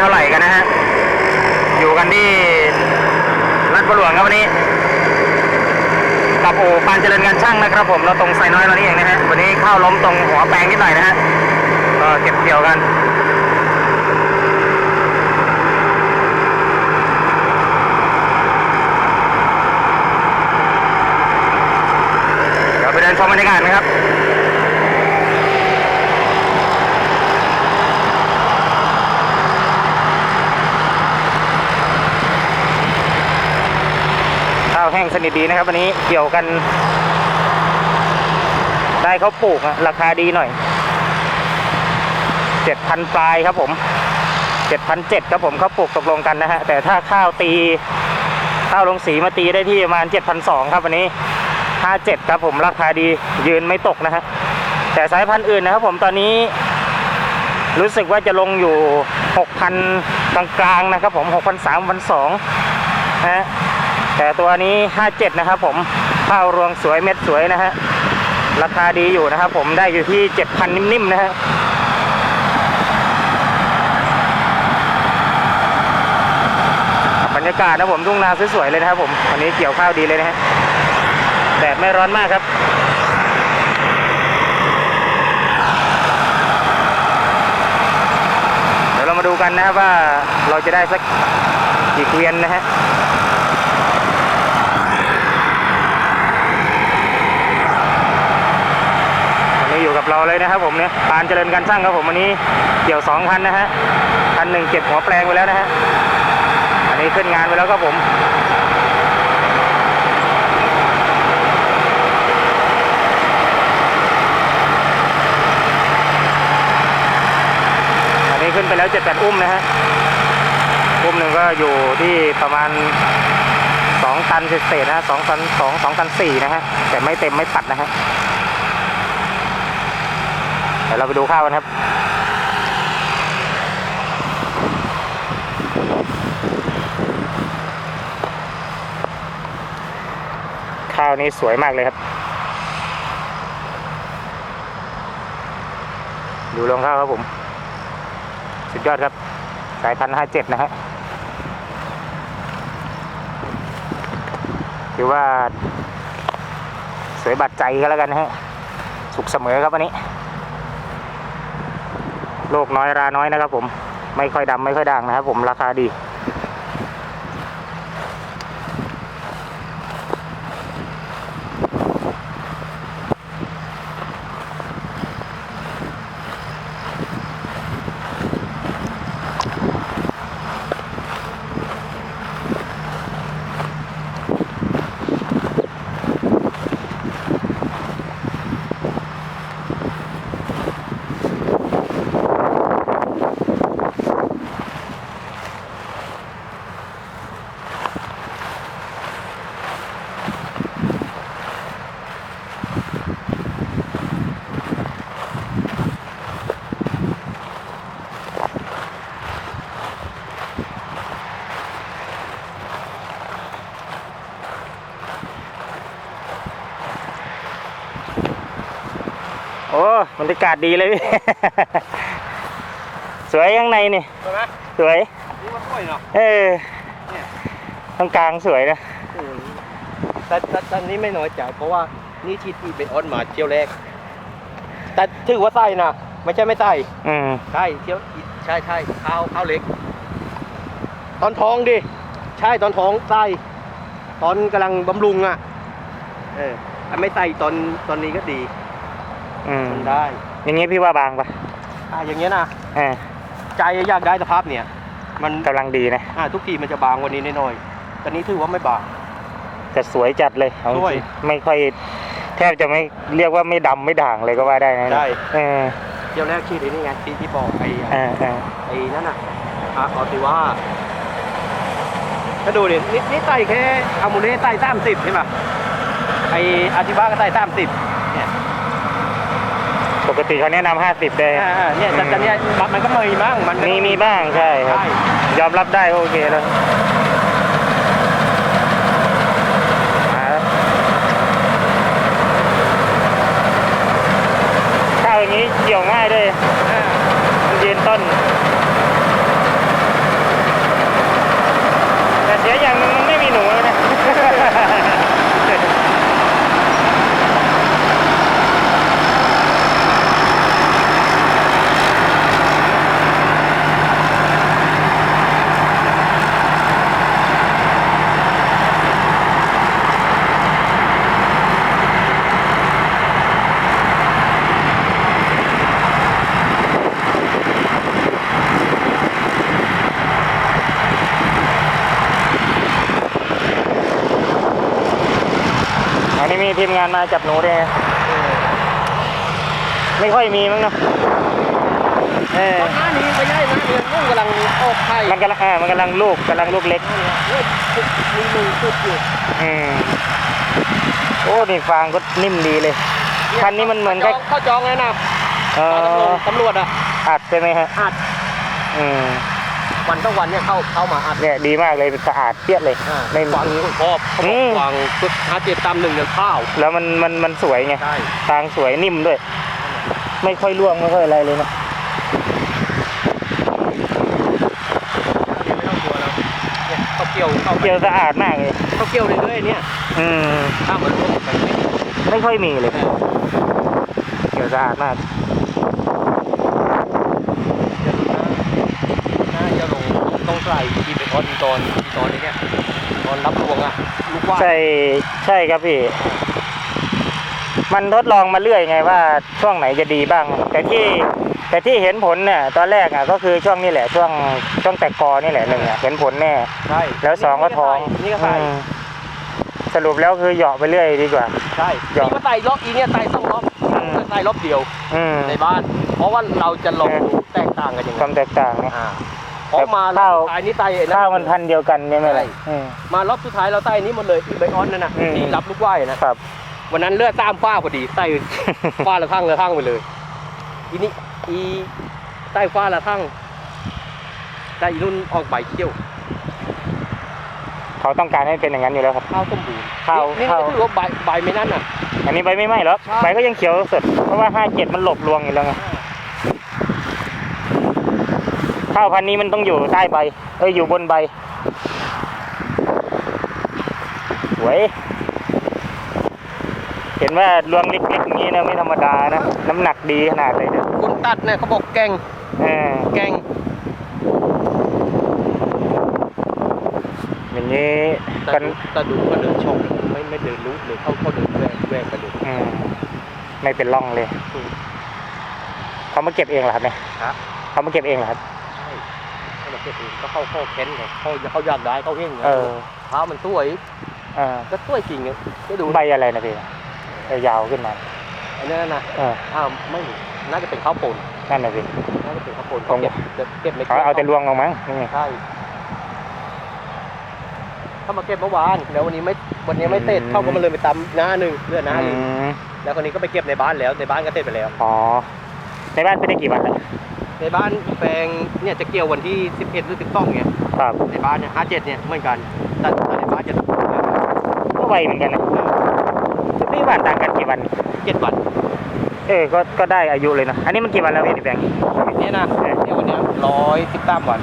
เท่าไหร่กันนะฮะ อยู่กันที่รัดประหลวงครับวันนี้ กับโอปานเจริญงานช่างนะครับ ผมเราตรงไซน้อยเรานี่เองนะฮะ วันนี้ข้าวล้มตรงหัวแปลงนิดหน่อยนะฮะก็เก็บเกี่ยวกันเดี๋ยวไปเดินชมบรรยากาศนะครับาวแห้งสนิทดีนะครับวันนี้เกี่ยวกัน ได้เขาปลูกราคาดีหน่อยเจ็ดพันปลายครับผมเจ็ดพันเจ็ดครับผมเขาปลูกตกลงกันนะฮะแต่ถ้าข้าวตีข้าวลงสีมาตีได้ที่ประมาณเจ็ดพันสองครับวันนี้ห้าเจ็ดครับผมราคาดียืนไม่ตกนะฮะแต่สายพันธุ์อื่นนะครับผมตอนนี้รู้สึกว่าจะลงอยู่หกพันกลางๆ นะครับผมหกพันสามพันสองนะฮะ แต่ตัวนี้ 57 นะครับผมข้าวรวงสวยเม็ดสวยนะฮะ ราคาดีอยู่นะครับผมได้อยู่ที่ 7,000 นิ่มๆ นะฮะบรรยากาศนะผมทุ่งนาสวยๆเลยนะครับผม วันนี้เกี่ยวข้าวดีเลยนะฮะ แดดไม่ร้อนมากครับเดี๋ยวเรามาดูกันนะครับว่าเราจะได้สักกี่เกวียนนะฮะ วันนี้ อยู่กับเราเลยนะครับผมเนี่ยปานเจริญการช่างครับผมวันนี้เกี่ยวสองคันนะฮะคันหนึ่งเก็บหัวแปลงไปแล้วนะฮะอันนี้ขึ้นงานไปแล้วครับผมอันนี้ขึ้นไปแล้วเจ็ดแปดอุ้มนะฮะอุ้มหนึ่งก็อยู่ที่ประมาณสองตันเศษๆนะฮะสองตันสองสองตันสี่นะฮะแต่ไม่เต็มไม่ปัดนะฮะ ดี๋ยวเราไปดูข้าวกันครับข้าวนี้สวยมากเลยครับ ดูรองข้าวครับผม สุดยอดครับ สายพันธุ์ห้าเจ็ดนะฮะถือว่า สวยบัดใจก็แล้วกันนะฮะ สุขเสมอครับวันนี้ โลกน้อยราน้อยนะครับผมไม่ค่อยดำไม่ค่อยด่างนะครับผมราคาดี โอ้บรรยากาศดีเลย สวยข้างในนี่ใช่ไหมสวยนี่มันสวยเนาะเออเนี่ยตรงกลางสวยนะอืมแต่แต่ตอนนี้ไม่น้อยใจเพราะว่านี่ที่ที่เป็นออนมาเที่ยวแรก แต่ถือว่าใส่นะไม่ใช่ไม่ใส่อืมใช่เที่ยวใช่ใช่ข้าวข้าวเล็ก ตอนท้องดิใช่ตอนท้องใส่ตอนกำลังบำรุงอะ เอออันไม่ใส่ตอนตอนนี้ก็ดี อืม มันได้ อย่างงี้พี่ว่าบางปะอ่าอย่างเงี้ยนะเออใจอยากได้สภาพเนี่ยมันกำลังดีนะ อ่าทุกทีมันจะบางกวันนี้น้อยๆแต่นี้ถือว่าไม่บาง แต่สวยจัดเลยเอาจสวยริงไม่ค่อย แทบจะไม่เรียกว่าไม่ดำไม่ด่างเลยก็ว่าได้นะใช่ เออเที่ยวแรกชื่อไอ้นี่ไงที่ที่บอกไอ้เออเออไอ้นั่นน่ะอะออติว่าถ้าดูดินี่นี่ใส่แค่อามูเล่ใส่สามสิบใช่ป่ะไอ้อาติว่าก็ใส่สามสิบเนี่ย ปกติเขาแนะนำห้าสิบเลยอ่าๆเนี่ยแต่แต่เนี่ยมันมันก็มีบ้างมันก็มีมีบ้างใช่ครับ ใช่ยอมรับได้ก็โอเคแล้วอ่าข้าวอย่างนี้เกี่ยวง่ายด้วยอ่ามันเย็นต้น แต่เสียอย่างหนึงมันไม่มีหนูแล้วนะ อันนี้ มีทีมงานมาจับหนูด้วยไม่ค่อยมีมั้งเนาะเออตอนหน้านี้ไม่ใช่นะเดือนนุ่งกำลังออกไข่มันกำลังอ่ามันกำลังลูกกำลังลูกเล็กมีมือตุดอยู่อืมโอ้นี่ฟางก็นิ่มดีเลยคันนี้มันเหมือนกับเข้าจองแล้วนะเอตอตำรวจตำรวจอะอัดใช่ไหมฮะอัดอืม วันต้องวันเนี่ยเข้าเข้ามาอัดเนี่ยดีมากเลยสะอาดเปี้ยดเลยอ่าไม่ฟังชอบเขาบอือกมฟังชุดห้าเจ็ดตามหนึ่งเดือนข้าวแล้วมันมันมันสวยไงใช่ฟางสวยนิ่มด้วย ไม่ค่อยร่วงไม่ค่อยอะไรเลยนะไม่ต้องกลัวแล้วเนี่ยเขาเกี่ยวเข้าไปเกี่ยวสะอาดมากเลยเขาเกี่ยวเรื่อยๆเนี่ยอืมถ้าเหมือนพวกแบบนี้ไม่ค่อยมีเลยเกี่ยวสะอาดมาก น่าจะลงต้อง ใส่ที่เป็นออนตอนตอนนี้เนี่ยตอนรับรวงอะลูกว่าใช่ใช่ครับพี่ มันทดลองมาเรื่อยไงว่าช่วงไหนจะดีบ้าง แต่ที่แต่ที่เห็นผลเนี่ยตอนแรกอะก็คือช่วงนี้แหละช่วงช่วงแตกกอนี่แหละหนึ่งอะเห็นผลแน่ใช่แล้วสองก็ท้องนี่ก็ใส่อืมสรุปแล้วคือเหยาะไปเรื่อยดีกว่า ใช่หยอกนี่ก็ใส่รอบอีเนี่ยใส่สองรอบอืมใส่รอบเดียวอืมในบ้าน เพราะว่าเราจะลงเออแตกต่างกันยังคไงวามแตกต่างเนี่ย อ่าเพราะมาข้าวรอบสุดท้ายนี่ใส่ไอ้ข้าวมันพันธุ์เดียวกันใช่ไหมล่ะใช่ อืม มารอบสุดท้ายเราใส่นี่หมดเลยอีไบออนนั่นน่ะอืม ที่รับลูกว่ายนะครับ วันนั้นเลือดตามฟ้าพอดีใส่ฟ้าละข้างละข้างไปเลยอีนี่อีใต้ฟ้าละข้างได้อีรุ่นออกใบเขี้ยวเขาต้องการให้เป็นอย่างนั้นอยู่แล้วครับ ข้าวสมบูรณ์ข้าวนี่ข้าว นี่ก็ถือว่าใบใบไม่นั่นน่ะ อันนี้ใบไม่ไหม้หรอกใช่ ใบก็ยังเขียวสดเพราะว่าห้าเจ็ดมันหลบรวงอยู่แล้วไง ข้าวพันธุ์นี้มันต้องอยู่ใต้ใบ เอ้ยอยู่บนใบ สวย เห็นว่ารวงเล็กๆอย่างนี้นะไม่ธรรมดานะ น้ำหนักดีขนาดเลยเนี่ยคนตัดเนี่ยเขาบอกแกงเออแกงอย่างนี้แต่กันดูแต่ดูก็เดินชมไม่ไม่เดินรู้เลยเขาเขาเดินแหวกแหวกกระดูกอืมไม่เป็นร่องเลยอืมเขามาเก็บเองเหรอครับเนี่ยครับเขามาเก็บเองเหรอครับใช่ถ้า เราเก็บเอก็เข้าเข้าแค้นไงเขาเขาอยากได้เขาเห็นไงเออเท้ามันสวยเออก็สวยจริงอะก็ดูใบอะไรนะพี่ยาวขึ้นมาอันนั้นนะอ้าวไม่น่าจะเป็นข้าวโพดนั่นน่ะสิน่าจะเป็นข้าวโพดเขาเก็บเก็บเก็บในเขาเอาแต่รวงลงมั้งนี่ไงใช่เขามาเก็บเมื่อวานแล้ววันนี้ไม่วันนี้ไม่เสร็จเขาก็มาเลยไปตำหน้าหนึ่งเลือดหน้าหนึ่งแล้วคนนี้ก็ไปเก็บในบ้านแล้วในบ้านก็เสร็จไปแล้วอ๋อในบ้านไปได้กี่วันแล้ว ในบ้านแปลงเนี่ยจะเกี่ยววันที่ 11 หรือ 12เนี่ยครับในบ้านเนี่ย57เนี่ยเหมือนกันแต่แต่ในบ้านจะก็ไวเหมือนกันนะพี่บ้านต่างกันกี่วันเจ็ดวันเออก็ก็ได้อายุเลยนะอันนี้มันกี่วันแล้วพี่แบงค์เนี่ยนะเนี่ยวันเนี้ร้อยสิบสามวัน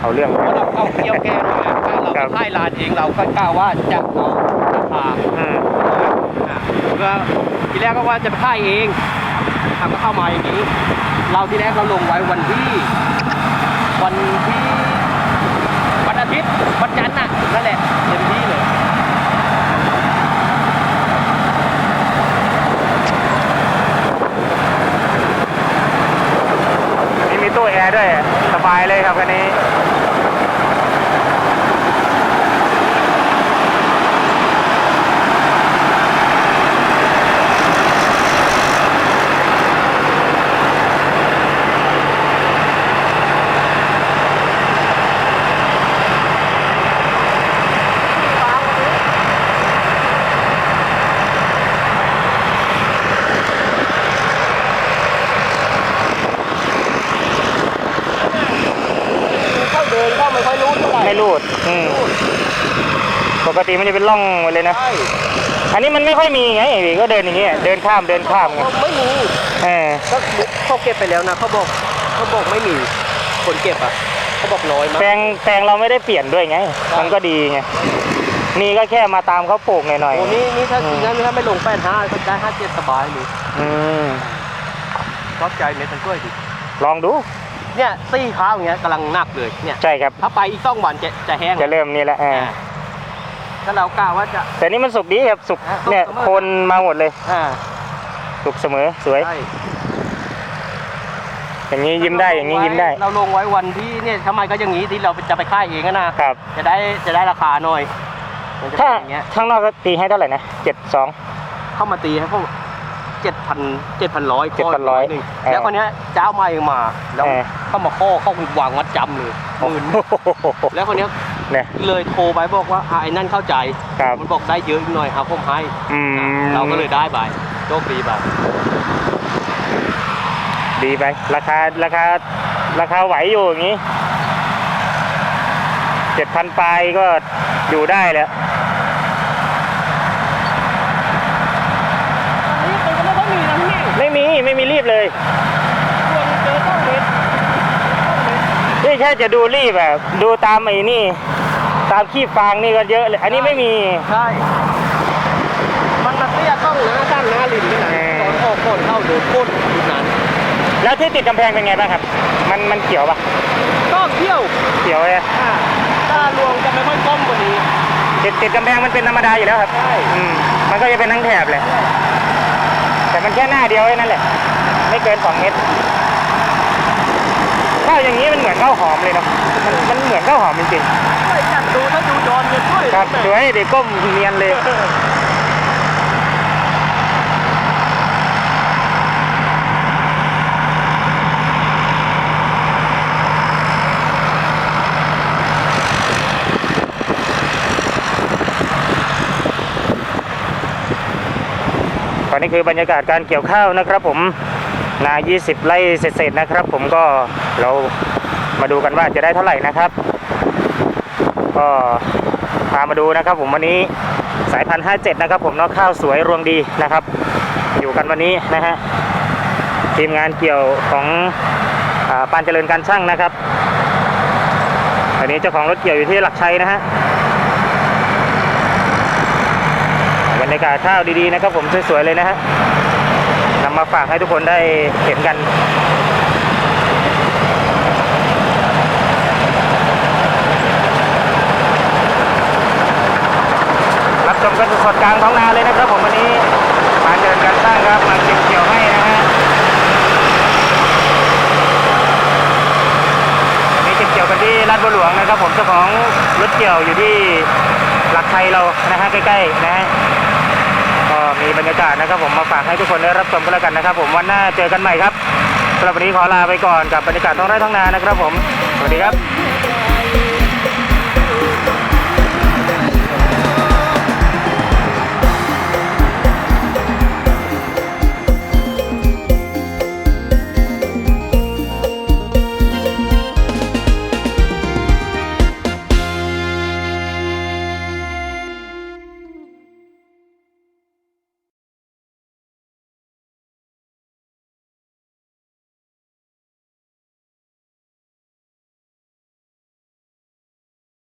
เอาเรื่องเพราะเราเอาเกี่ยวแกนมาถ้าเราครับค่ายลานเองเราก็กล้าว่าจะเอาราคาอืมอ่าก็ทีแรกก็ว่าจะไปค่ายเอง ทำก็เข้ามาอย่างนี้ เราทีแรกเราลงไว้วันที่ วันที่วันอาทิตย์วันจันทร์น่ะนั่นแหละเต็มที่เลยนี่มีตู้แอร์ด้วย สบายเลยครับคันนี้ เข้าเดินก็ไม่ค่อยรู้เท่าไหร่ ไม่รูด อืม รูด ป กติมันจะเป็นร่องหมดเลยนะ ใช่อันนี้มันไม่ค่อยมีไงก็เดินอย่างเงี้ยเดินข้ามเดินข้ามไงไม่มีเออก็เขาเก็บไปแล้วนะเขาบอกเขาบอกไม่มีคนเก็บอะเขาบอกน้อยมาก แปลงแปลงเราไม่ได้เปลี่ยนด้วยไง มันก็ดีไงนี่ก็แค่มาตามเขาปลูกหน่อยโอ้นี่นี่ถ้าทีนั้นถ้าไม่ลงแปดห้าก็ได้ห้าเจ็ดสบายเลยๆอืมชอบใจเม็ดมันช่วยดิลองดูเนี่ยซี่ข้าวอย่างเงี้ยกำลังหนักเลยเนี่ย ใช่ครับ ถ้าไปอีกสองวันจะจะแห้ง จะเริ่มนี่แหละเออ อ่าถ้าเรากล้าว่าจะ แต่นี่มันสุกดีครับสุกอะสุกเนี่ยเสมอ โคนมาหมดเลย อ่าสุกเสมอสวย ใช่อย่างนี้ยิ้มได้อย่างนี้ยิ้มได้เราลงไว้วันที่เนี่ยทำไมก็อย่างนี้ที่เราจะไปค่ายเองอะนะ ครับ จะได้จะได้ราคาหน่อยมันจะเป็ถ้านอย่างเงี้ยข้างนอกก็ตีให้เท่าไหร่นะเจ็ดสอง เข้ามาตีให้พวกเจ็ดพันเจ็ดพันร้อย7,100หนึ่งเออแล้วคนเนี้ยเจ้ามาเองมาแล้วเออ เข้ามาข้อเข้าวางมัดจำเลยหมื่น แล้วคนเนี้ย เนี่ยเลยโทรไปบอกว่าอะไอ้นั่นเข้าใจครับมันบอกได้เยอะอีกหน่อยครับผมให้อืมเราก็เลยได้ไปโชคดีไปดีไป ราคาราคาราคาไหวอยู่อย่างนี้เจ็ดพันปลายก็อยู่ได้แล้วอันนี้มันก็ไม่ค่อยมีนะพี่ไม่มีไม่มีรีบเลยควรเจอต้องเม็ดนี่แค่จะดูรีบแบบดูตามไอ้นี่ ตามขี้ฟางนี่ก็เยอะเลย อันนี้ไม่มี ใช่ มันมาเตี้ยต้องหน้าด้านหน้าลิ้นนี่นะเออตอนออกก่อนเข้าโดนก้นอยู่นั้นแล้วที่ติดกำแพงเป็นไงบ้างครับ มันมันเขียวปะก็เที่ยวเขียวเลยอ่าตารวงจะไม่ค่อยก้มกว่านี้ ติดติดกำแพงมันเป็นธรรมดาอยู่แล้วครับใช่ อืมมันก็จะเป็นทั้งแถบเลย แต่มันแค่หน้าเดียวแค่นั้นแหละ ไม่เกินสองเมตร ข้าวอย่างนี้มันเหมือนข้าวหอมเลยเนาะมันมันเหมือนข้าวหอมจริงไม่จัดดูถ้าดูย้อนเงินด้วยๆครับสวยเด็กก้มเนียนเลย ตอนนี้คือบรรยากาศการเกี่ยวข้าวนะครับผม นา20 ไร่เศษๆนะครับ ผมก็เรามาดูกันว่าจะได้เท่าไหร่นะครับ ก็พามาดูนะครับ ผมวันนี้สายพันธุ์57นะครับ ผมเนาะข้าวสวยรวงดีนะครับ อยู่กันวันนี้นะฮะทีมงานเกี่ยวของอปานเจริญการช่างนะครับตอนนี้เจ้าของรถเกี่ยวอยู่ที่หลักชัยนะฮะบรรยากาศข้าวดีๆนะครับ ผมสวยๆเลยนะฮะ มาฝากให้ทุกคนได้เห็นกันรับชมกันสดกลางท้องนาเลยนะครับผมวันนี้มาเดินกันสร้างครับมาเก็บเกี่ยวให้นะฮะวันนี้เก็บเกี่ยวกันที่ลาดบัวหลวงนะครับ ผมเจ้าของรถเกี่ยวอยู่ที่หลักไทยเรานะฮะใกล้ๆนะฮะ บรรยากาศนะครับ ผมมาฝากให้ทุกคนได้รับชมกันแล้วกันนะครับ ผมวันหน้าเจอกันใหม่ครับสำหรับวันนี้ขอลาไปก่อนกับบรรยากาศท้องไร่ท้องนานะครับ ผมสวัสดีครับ